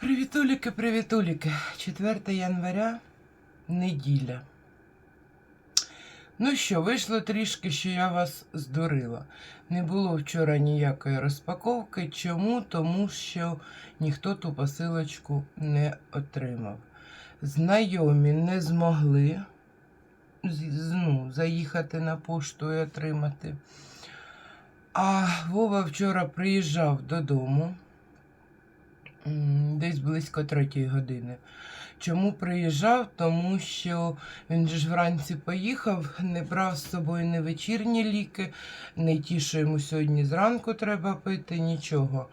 Привітуліки, привітуліки. 4 января, неділя. Ну що, вийшло трішки, що я вас здурила. Не було вчора ніякої розпаковки. Чому? Тому що ніхто ту посилочку не отримав. Знайомі не змогли ну, заїхати на пошту і отримати. А Вова вчора приїжджав додому десь близько третьої години. Чому приїжджав? Тому що він ж вранці поїхав, не брав з собою ні вечірні ліки, не ті, що йому сьогодні зранку треба пити, нічого.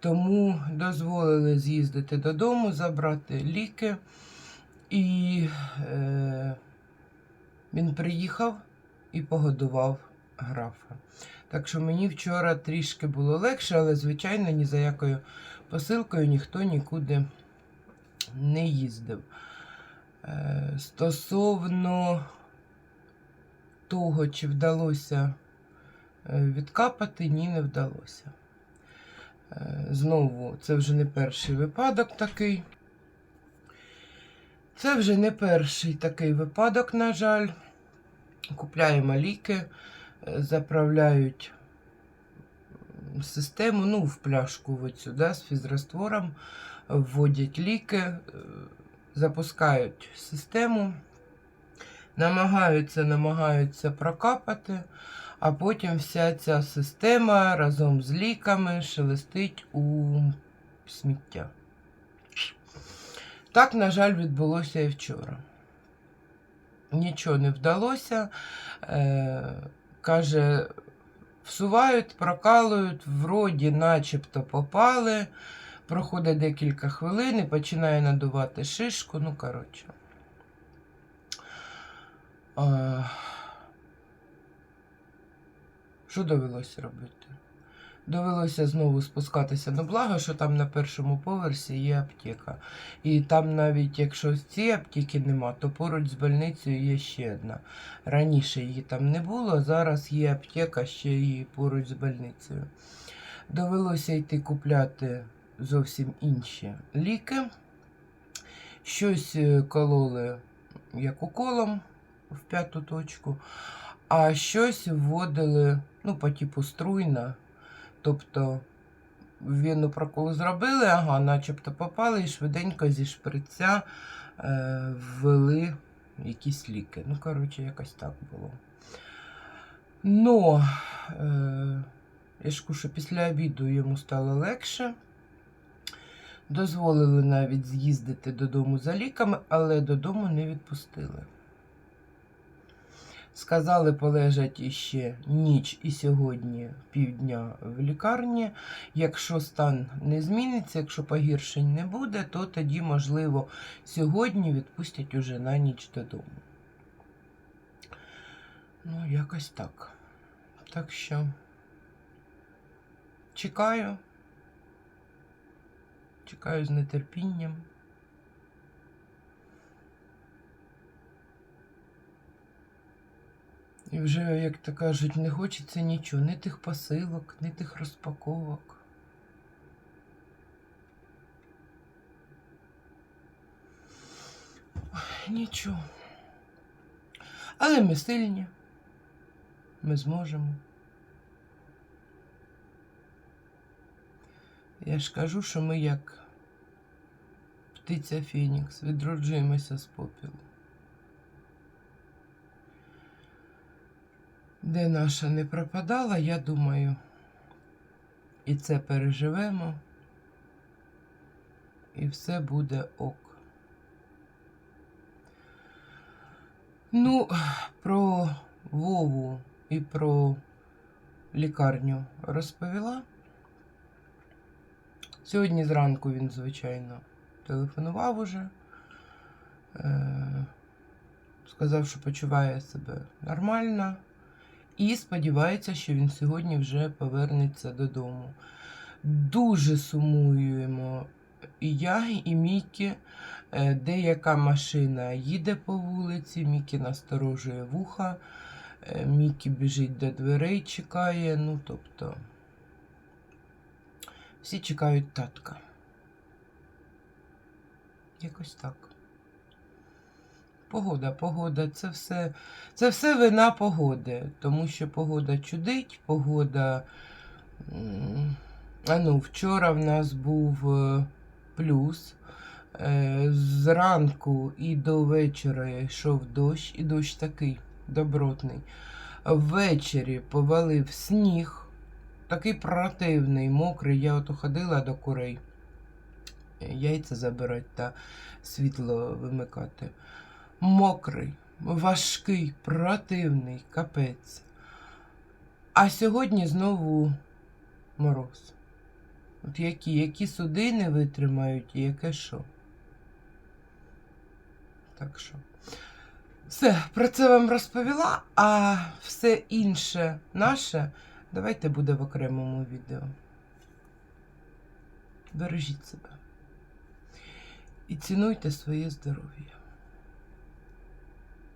Тому дозволили з'їздити додому, забрати ліки. І е, він приїхав і погодував графа. Так що мені вчора трішки було легше, але, звичайно, ні за якою посилкою ніхто нікуди не їздив. Е, Стосовно того, чи вдалося е, відкапати, ні, не вдалося. Е, Знову, це вже не перший випадок такий. Це вже не перший такий випадок, на жаль. Купляємо ліки, заправляють систему, ну, в пляшку оцю, да, з фізраствором, вводять ліки, е, запускають систему, намагаються, намагаються прокапати, а потім вся ця система разом з ліками шелестить у сміття. Так, на жаль, відбулося і вчора. Нічого не вдалося. Каже, всувають, прокалують, вроді начебто попали. Проходить декілька хвилин і починає надувати шишку. Ну, коротше. Е, що довелося робити? Довелося знову спускатися. Ну, благо, що там на першому поверсі є аптека. І там навіть якщо цієї аптеки нема, то поруч з больницею є ще одна. Раніше її там не було, зараз є аптека ще і поруч з больницею. Довелося йти купляти зовсім інші ліки. Щось е, кололи як уколом в п'яту точку, а щось вводили ну, по типу струйна. Тобто вену прокол зробили, ага, начебто попали і швиденько зі шприця е, ввели якісь ліки. Ну, коротше, якось так було. Но, е, я ж що після обіду йому стало легше. Дозволили навіть з'їздити додому за ліками, але додому не відпустили. Сказали, полежать іще ніч і сьогодні півдня в лікарні. Якщо стан не зміниться, якщо погіршень не буде, то тоді, можливо, сьогодні відпустять уже на ніч додому. Ну, якось так. Так що чекаю. Чекаю з нетерпінням. І вже, як то кажуть, не хочеться нічого, ні тих посилок, ні тих розпаковок. Нічого. Але ми сильні. Ми зможемо. Я ж кажу, що ми як птиця Фенікс відроджуємося з попілу. Де наша не пропадала, я думаю, і це переживемо, і все буде ок. Ну, про Вову і про лікарню розповіла. Сьогодні зранку він, звичайно, телефонував уже. Е, сказав, що почуває себе нормально. І сподівається, що він сьогодні вже повернеться додому. Дуже сумуємо і я, і Мікі. Е, Деяка машина їде по вулиці, Мікі насторожує вуха, е, Мікі біжить до дверей, чекає. Ну, тобто, всі чекають татка. Якось так. Погода, погода, це все, це все вина погоди, тому що погода чудить, погода. А ну, вчора в нас був е, плюс. Е, Зранку і до вечора йшов дощ, і дощ такий добротний. Ввечері повалив сніг, такий противний, мокрий. Я ото ходила до курей. Яйця забирати та світло вимикати. Мокрий, важкий, противний, капець. А сьогодні знову мороз. От які, які суди не витримають і яке що. Так що. Все, про це вам розповіла, а все інше наше давайте буде в окремому відео. Бережіть себе. І цінуйте своє здоров'я.